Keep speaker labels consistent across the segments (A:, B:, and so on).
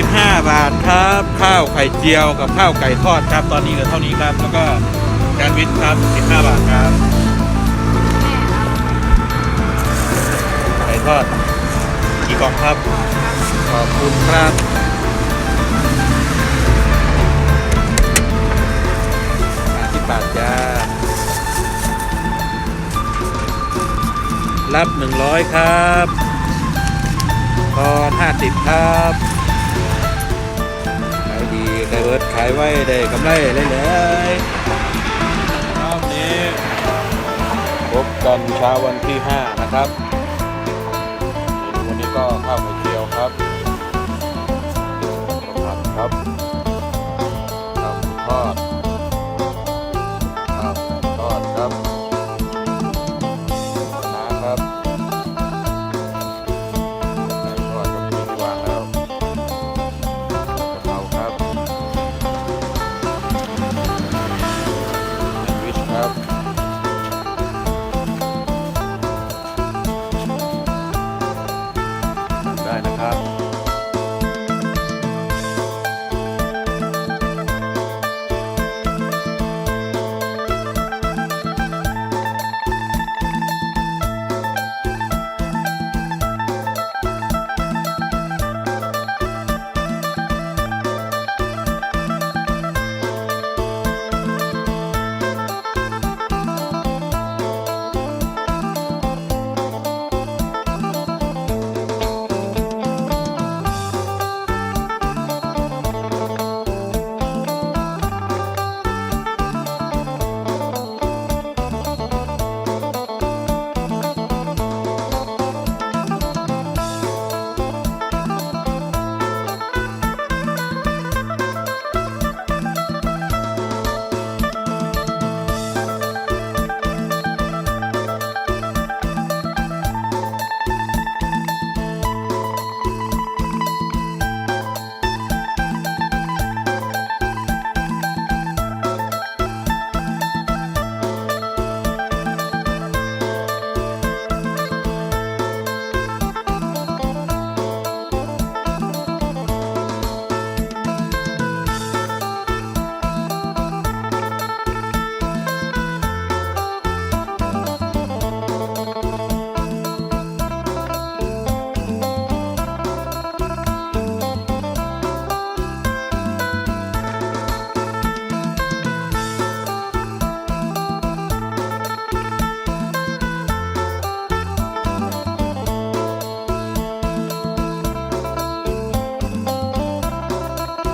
A: 15บาทครับ ข้าวไข่เจียวกับข้าวไก่ทอดครับ ตอนนี้เหลือเท่านี้ครับ แล้วก็แซนด์วิชครับ 15 บาทครับ ไก่ทอด กี่กล่องครับ ขอบคุณครับสิบาทจ้า รับ 100 ครับตอน50 ครับ เปิดขายไว้ได้กำไรเลยๆรอบนี้พบกันเช้าวันที่ 5 นะครับ วันนี้ก็ข้าวไข่เจียวครับผัดครับ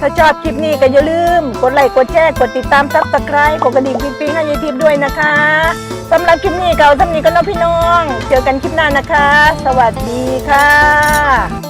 B: ถ้าชอบคลิปนี้ก็อย่าลืม กดไลค์กดแชร์กดติดตามซับสไครต์กดกระดิ่งปิ๊งๆให้ยายทิพย์ด้วยนะคะสำหรับคลิปนี้เก่าสำนี้ก็น้องพี่น้อง เจอกันคลิปหน้านะคะ สวัสดีค่ะ